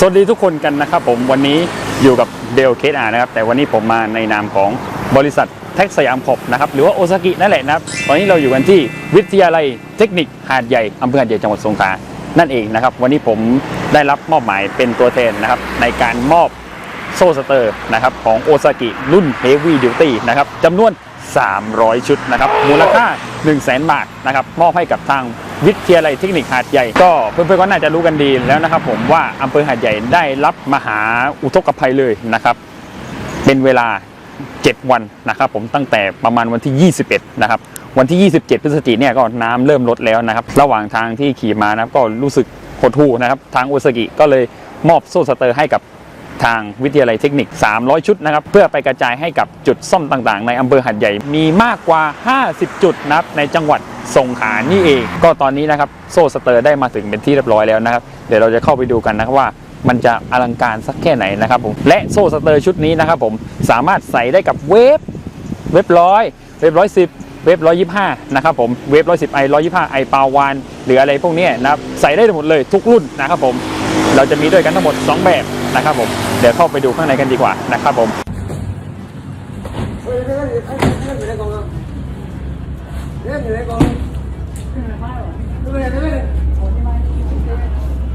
สวัสดีทุกคนกันนะครับผมวันนี้อยู่กับเดลเคสอานะครับแต่วันนี้ผมมาในนามของบริษัทแท็กสยามขอบนะครับหรือว่าโอซากินั่นแหละนะครับตอนนี้เราอยู่กันที่วิทยาลัยเทคนิคหาดใหญ่อำเภอหาดใหญ่จังหวัดสงขลานั่นเองนะครับ วันนี้ผมได้รับมอบหมายเป็นตัวแทนนะครับในการมอบโซ่สเตอร์นะครับของโอซากิรุ่น Heavy Duty นะครับจำนวน 300 ชุดนะครับ มูลค่า 1 0 0 0 0แบาทนะครับ มอบให้กับทางวิทยาลัยเทคนิคหาดใหญ่ ก็เพื่อนๆก็น่าจะรู้กันดีแล้วนะครับ ผมว่าอำเภอหาดใหญ่ได้รับมหาอุทกภัยเลยนะครับ เป็นเวลา 7 วันนะครับ ผมตั้งแต่ประมาณวันที่ 21 นะครับ วันที่ 27 พฤศจิกายนเนี่ยก็น้ำเริ่มลดแล้วนะครับ ระหว่างทางที่ขี่มานะครับก็รู้สึกหดหู่นะครับ ทางอุสกิก็เลยมอบโซ่สเตอร์ให้กับ ทางวิทยาลัยเทคนิค 300 ชุดนะครับ เพื่อไปกระจายให้กับจุดซ่อมต่างๆ ในอำเภอหัดใหญ่มีมากกว่า 50 จุดนะครับในจังหวัดสงขลานี่เอง ก็ตอนนี้นะครับโซ่สเตอร์ได้มาถึงเป็นที่เรียบร้อยแล้วนะครับ เดี๋ยวเราจะเข้าไปดูกันนะครับว่ามันจะอลังการสักแค่ไหนนะครับผมและโซ่สเตอร์ชุดนี้นะครับผมสามารถใส่ได้กับเวฟเว็บร้อยเว็บร้อยสิบเว็บร้อยยี่ห้านะครับผมเว็บร้อยสิบไอร้อยยี่ห้าไอปาวานหรืออะไรพวกนี้นะครับใส่ได้หมดเลยทุกรุ่นนะครับผม เราจะมีด้วยกันทั้งหมด 2 แบบนะครับผมเดี๋ยวเข้าไปดูข้างในกันดีกว่านะครับผมเฮ้ยเรื่องอยู่ในกองครับเรื่องอยู่ในกองดูเลยดูเลย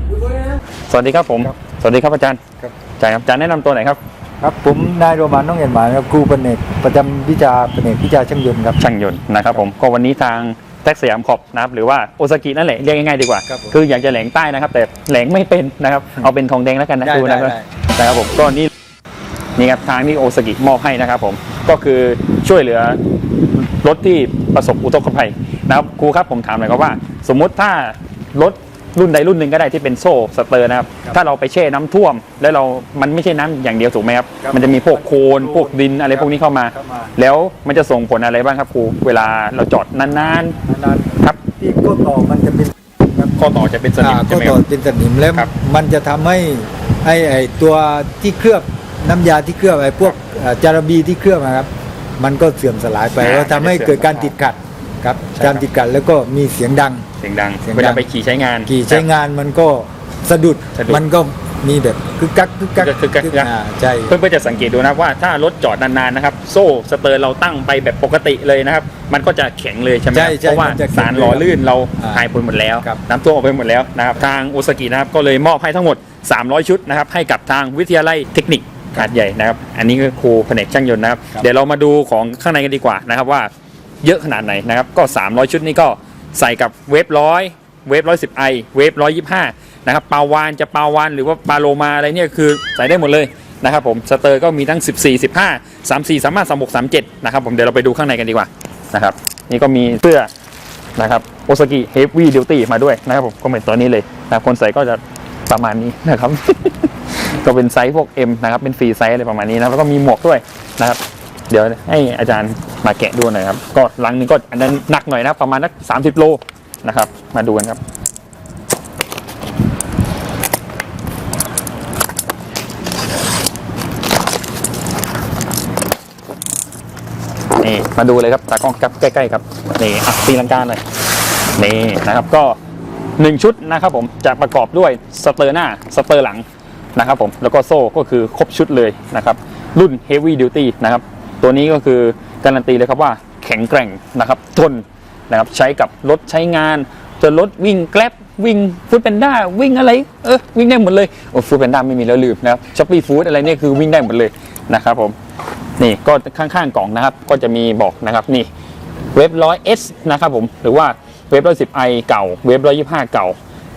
ดูเลยนะสวัสดีครับผม สวัสดีครับอาจารย์ครับอาจารย์ครับอาจารย์แนะนำตัวหน่อยครับครับผมนายโรมานน้องเอ็นหมานครับครูแผนกประจำวิชาแผนกวิชาช่างยนต์ครับช่างยนต์นะครับผมก็วันนี้ทาง แท็กสยามขอบนะครับหรือว่าโอซากินั่นแหละเรียกง่ายๆดีกว่า ครับผมคืออยากจะแหลงใต้นะครับ แต่แหลงไม่เป็นนะครับเอาเป็นทองแดงแล้วกันนะได้ดูนะครับได้ นะครับผมก็นี่นี่ครับทางที่โอซากิมอบให้นะครับผมก็คือช่วยเหลือรถที่ประสบอุทกภัยนะครับครูครับผมถามหน่อยครับว่า สมมุติถ้ารถ รุ่นใดรุ่นหนึ่งก็ได้ที่เป็นโซ่สเตอร์นะครับครับถ้าเราไปแช่น้ำท่วม แล้วเรามันไม่ใช่น้ำอย่างเดียวถูกไหมครับครับ มันจะมีพวกโคลนพวกดินอะไรพวกนี้เข้ามาเข้ามา แล้วมันจะส่งผลอะไรบ้างครับครูเวลาเราจอดนานนานๆครับๆที่ข้อต่อมันจะเป็นครับข้อต่อจะเป็นสนิมอ่าใช่ข้อไหมคต่อรับเป็นสนิมแล้วครับมันจะทำให้ไอ้ไอ้ตัวที่เคลือบน้ำยาที่เคลือบไอ้พวกอ่าจาระบีที่เคลือบนะครับ มันก็เสื่อมสลายไปอ่าแล้วทำให้เกิดการติดขัดครับใช่ครับการติดขัดแล้วก็มีเสียงดัง เสียงดัง เสียงดัง เวลาไปขี่ใช้งาน ขี่ใช้งานมันก็สะดุดสะดุดมันก็มีแบบคึกกักคึกกักคึกกักคึกกัก อ่าใช่ เพื่อนๆจะสังเกตดูนะครับว่าถ้ารถจอดนานๆนะครับ โซ่สเตอร์เราตั้งไปแบบปกติเลยนะครับ มันก็จะแข็งเลยใช่ไหมครับใช่ใช่เพราะว่ามันจะแข็งสารหล่อลื่นเราอ่าหายไปหมดแล้วครับ น้ำท่วมออกไปหมดแล้วนะครับทางโอซากินะครับก็เลยมอบให้ทั้งหมด 300 ชุดนะครับให้กับทางวิทยาลัยเทคนิคหาดใหญ่นะครับ อันนี้ก็ครูแผนกช่างยนต์นะครับครับ เดี๋ยวเรามาดูของข้างในกันดีกว่านะครับว่าเยอะขนาดไหนนะครับก็ 300 ชุดนี้ก็ ใส่กับเวฟร้อยเวฟร้อยสิบไอเวฟร้อยยี่ห้านะครับปลาวานจะปลาวานหรือว่าปลาโลมาอะไรเนี่ยคือใส่ได้หมดเลยนะครับผมสเตอร์ก็มีทั้ง 14 15 34 35 36 37นะครับผมเดี๋ยวเราไปดูข้างในกันดีกว่านะครับนี่ก็มีเสื้อนะครับโอซากิเฮฟวี่ดิวตี้มาด้วยนะครับผมก็เป็นตัวนี้เลยนะคคนใส่ก็จะประมาณนี้นะครับ ก็เป็นไซส์พวก M นะครับเป็นฟรีไซส์อะไรประมาณนี้นะแล้วก็มีหมวกด้วยนะครับ เดี๋ยวให้อาจารย์มาแกะดูหน่อยครับ ก็ลังนึงก็อันนั้นหนักหน่อยนะประมาณนักสามสิบโลนะครับ มาดูกันครับนี่มาดูเลยครับตากล้องครับใกล้ๆครับนี่อะตีลังกาหน่อยนี่นะครับก็หนึ่งชุดนะครับผมจะประกอบด้วยสเตอร์หน้าสเตอร์หลังนะครับผมแล้วก็โซ่ก็คือครบชุดเลยนะครับ รุ่น Heavy Duty นะครับ ตัวนี้ก็คือการันตีเลยครับว่าแข็งแกร่งนะครับทนนะครับใช้กับรถใช้งานจะรถวิ่งแกลบวิ่งฟู้ดแพนด้าวิ่งอะไรเออวิ่งได้หมดเลยโอ้ฟู้ดแพนด้าไม่มีแล้วลืมนะครับช้อปปี้ฟู้ดอะไรเนี่ยคือวิ่งได้หมดเลยนะครับผมนี่ก็ข้างๆกล่องนะครับก็จะมีบอกนะครับนี่เว็บร้อยเอสนะครับผมหรือว่าเว็บร้อยสิบไอเก่าเว็บร้อยยี่ห้าเก่า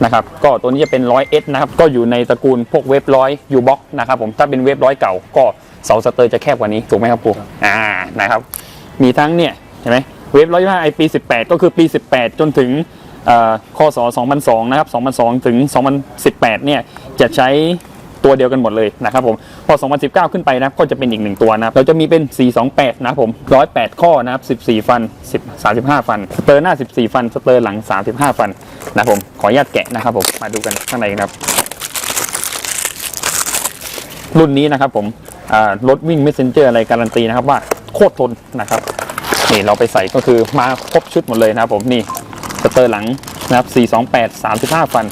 นะครับก็ตัวนี้จะเป็นร้อยเอสนะครับก็อยู่ในตระกูลพวกเว็บร้อยยูบ็อกนะครับผมถ้าเป็นเว็บร้อยเก่าก็ เสาสเตอร์จะแคบกว่านี้ถูกไหมครับครูอ่านะครับ มีทั้งเนี่ยเห็นไหมเว็บร้อยยี่ห้าไอปีสิบแปดก็คือปี 18 จนถึงเอ่อคศ2002 นะครับ 2002 ถึง 2018 เนี่ย จะใช้ตัวเดียวกันหมดเลยนะครับผม พอ 2019 ขึ้นไปนะครับก็จะเป็นอีกหนึ่งตัวนะครับเราจะมีเป็น 428 นะครับผม 108 ข้อนะครับ 14 ฟัน 10 35 ฟัน สเตอร์หน้า 14 ฟัน สเตอร์หลัง 35 ฟัน นะครับผม ขออนุญาตแกะนะครับผม มาดูกันข้างในนะครับ รุ่นนี้นะครับผมรถวิ่ง Messenger อะไรการันตีนะครับว่าโคตรทนนะครับนี่เราไปใส่ก็คือมาครบชุดหมดเลยนะครับผมนี่สเตอร์หลังนะครับ 428 35 ฟัน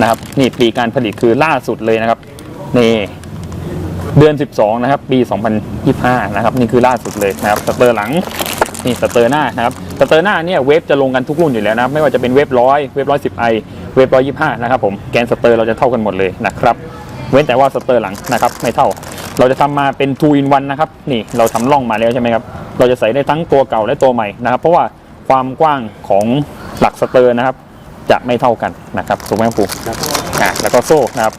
นะครับนี่ปีการผลิตคือล่าสุดเลยนะครับนี่เดือน 12 นะครับ ปี 2025 นะครับ นี่คือล่าสุดเลยนะครับสเตอร์หลังนี่สเตอร์หน้านะครับสเตอร์หน้าเนี่ยเวฟจะลงกันทุกรุ่นอยู่แล้วนะครับไม่ว่าจะเป็นเวฟร้อยเวฟร้อยสิบไอเวฟร้อยยี่ห้านะครับผมแกนสเตอร์เราจะเท่ากันหมดเลยนะครับ เว้นแต่ว่าสเตอร์หลังนะครับไม่เท่า เราจะทำมาเป็น 2 in 1นะครับนี่เราทำร่องมาแล้วใช่ไหมครับเราจะใส่ได้ทั้งตัวเก่าและตัวใหม่นะครับเพราะว่าความกว้างของหลักสเตอร์นะครับ จะไม่เท่ากันนะครับถูกไหมครับครูอะแล้วก็โซ่นะครับ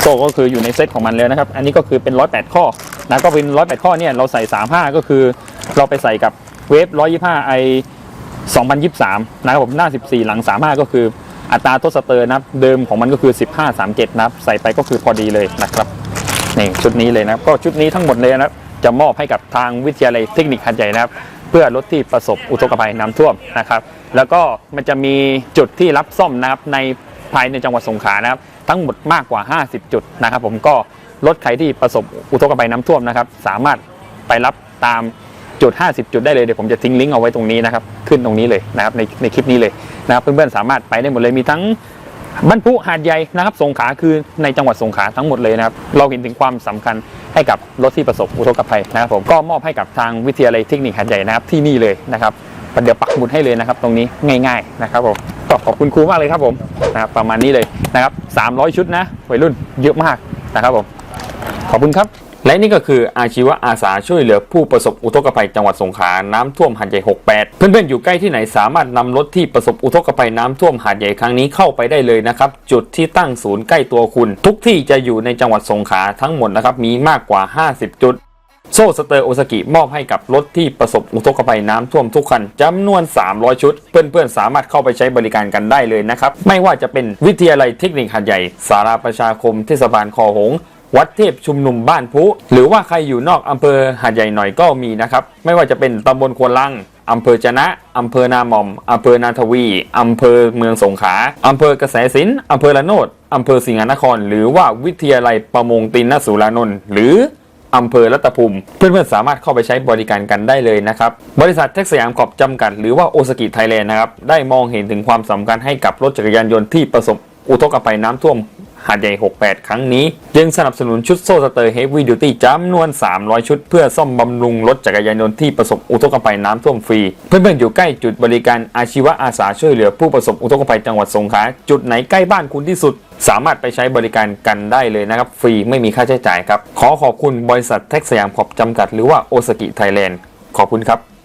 โซ่ก็คืออยู่ในเซตของมันแล้วนะครับ อันนี้ก็คือเป็น 108 ข้อนะก็เป็น 108 ข้อเนี่ยเราใส่ 35 ก็คือ เราไปใส่กับเวฟ125 i 2023 นะครับผมหน้า 14 หลัง 35 ก็คือ อัตราทดสเตอร์นับเดิมของมันก็คือ 15 37นะครับใส่ไปก็คือพอดีเลยนะครับนี่ชุดนี้เลยนะก็ชุดนี้ทั้งหมดเลยนะจะมอบให้กับทางวิทยาลัยเทคนิคหัดใหญ่นะครับ เพื่อลดที่ประสบอุทกภัยน้ำท่วมนะครับ แล้วก็มันจะมีจุดที่รับซ่อมนะครับในภายในจังหวัดสงขลานะครับ ทั้งหมดมากกว่า 50 จุดนะครับ ผมก็รถใครที่ประสบอุทกภัยน้ำท่วมนะครับ สามารถไปรับตามจุด 50 จุดได้เลยเดี๋ยวผมจะทิ้งลิงก์เอาไว้ตรงนี้นะครับ ขึ้นตรงนี้เลยนะครับในในคลิปนี้เลย นะครับเพื่อนๆสามารถไปได้หมดเลยมีทั้งบรรพุหาดใหญ่นะครับสงขลาคือในจังหวัดสงขลาทั้งหมดเลยนะครับเราเห็นถึงความสำคัญให้กับรถที่ประสบอุทกภัยนะครับผมก็มอบให้กับทางวิทยาลัยเทคนิคหาดใหญ่นะครับที่นี่เลยนะครับเดี๋ยวปักหมุดให้เลยนะครับ ตรงนี้ง่าย ๆนะครับผมก็ขอบคุณครูมากเลยครับผมนะครับประมาณนี้เลยนะครับ300 ชุดนะวัยรุ่นเยอะมากนะครับผมขอบคุณครับ และนี่ก็คืออาชีวะอาสาช่วยเหลือผู้ประสบอุทกภัยจังหวัดสงขลาน้ำท่วมหาดใหญ่ 68 เพื่อนๆอยู่ใกล้ที่ไหนสามารถนำรถที่ประสบอุทกภัยน้ำท่วมหาดใหญ่ครั้งนี้เข้าไปได้เลยนะครับ จุดที่ตั้งศูนย์ใกล้ตัวคุณ ทุกที่จะอยู่ในจังหวัดสงขลาทั้งหมดนะครับมีมากกว่า 50 จุดโซ่สเตอร์โอซากิมอบให้กับรถที่ประสบอุทกภัยน้ำท่วมทุกคันจำนวน 300 ชุด เพื่อนๆ สามารถเข้าไปใช้บริการกันได้เลยนะครับ ไม่ว่าจะเป็นวิทยาลัยเทคนิคหัดใหญ่ สาราประชาคมเทศบาลคอหง วัดเทพชุมนุมบ้านพุหรือว่าใครอยู่นอกอำเภอหาดใหญ่หน่อยก็มีนะครับ ไม่ว่าจะเป็นตำบลควนลังอำเภอจะนะอำเภอนาหม่อมอำเภอนาทวีอำเภอเมืองสงขลาอำเภอกระแสสินอำเภอละโนดอำเภอสิงห์นคร หรือว่าวิทยาลัยประมงตินนสุรานนท์หรืออำเภอรัตภูมิ เพื่อนๆสามารถเข้าไปใช้บริการกันได้เลยนะครับ บริษัทเท็กสยามขอบจำกัด หรือว่าโอสกิไทยแลนด์นะครับ ได้มองเห็นถึงความสำคัญให้กับรถจักรยานยนต์ที่ประสบอุทกภัยน้ำท่วม หาดใหญ่ 68 ครั้งนี้ จึงสนับสนุนชุดโซ่สเตอร์เฮฟวี่ดิวตี้จำนวน 300 ชุด เพื่อซ่อมบำรุงรถจักรยานยนต์ที่ประสบอุทกภัยน้ำท่วมฟรี เพื่อนๆอยู่ใกล้จุดบริการอาชีวะอาสาช่วยเหลือผู้ประสบอุทกภัยจังหวัดสงขลาจุดไหนใกล้บ้านคุณที่สุดสามารถไปใช้บริการกันได้เลยนะครับ ฟรีไม่มีค่าใช้จ่ายครับ ขอขอบคุณบริษัทแท็กสยามขอบจำกัดหรือว่าโอสกิไทยแลนด์ขอบคุณครับ